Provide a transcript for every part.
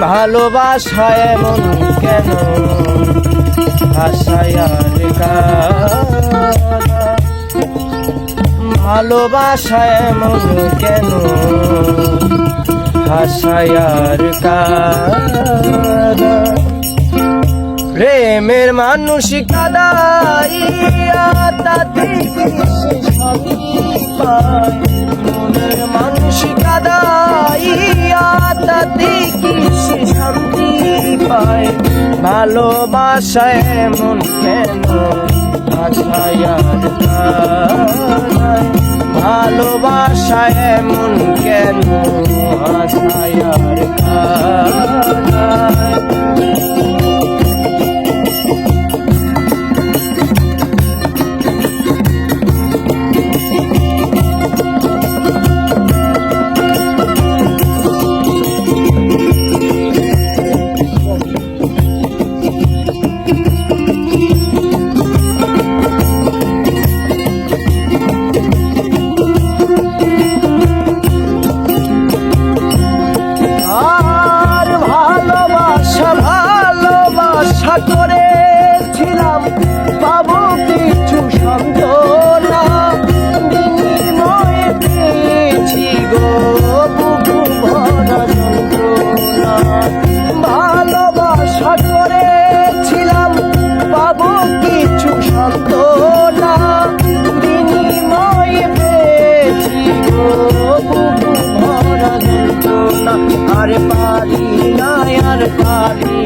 ভালোবাসায় এমন কেন? ভাষায় কাদা এমন কেন? ভাষায় আর কাদা প্রেমের মানুষ কাদাইয়া পায়? ভালোবাসায় এমন কেন? ভালোবাসায় এমন কেন? ভাষায়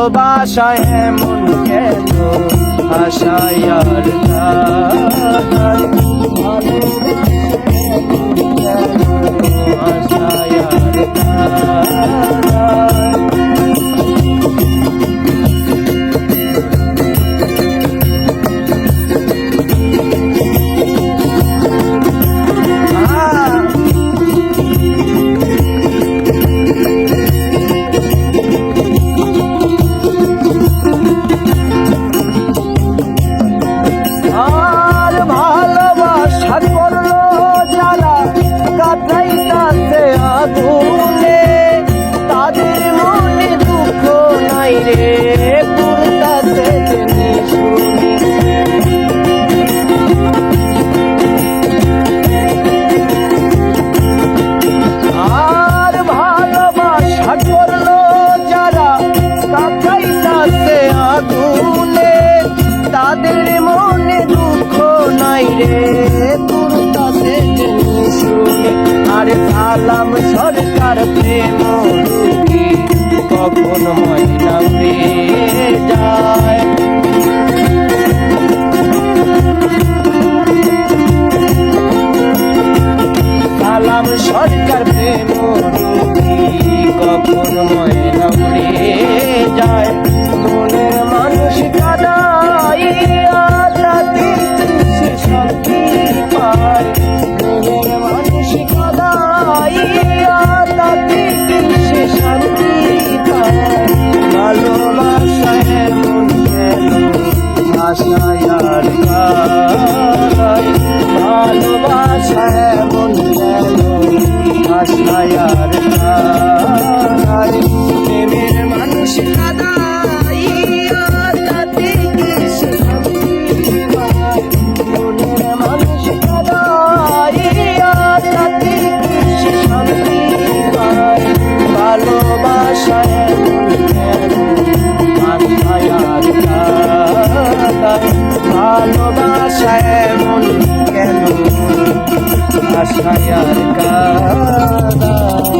ভালোবাসায় এমন কেন? আশায় আর আশায় নাই রে তোর তাতে আরে সালাম সরকার প্রেম কখন ময়না পেয়ে যায়? সালাম সরকার প্রেম কখন ময়না উড়ে যায়? মায়ার ধারায় প্রেমের মানুষ ভালোবাসায় মায়ার ধারায় ভালোবাসায় মন কেন আশায়ার কাদা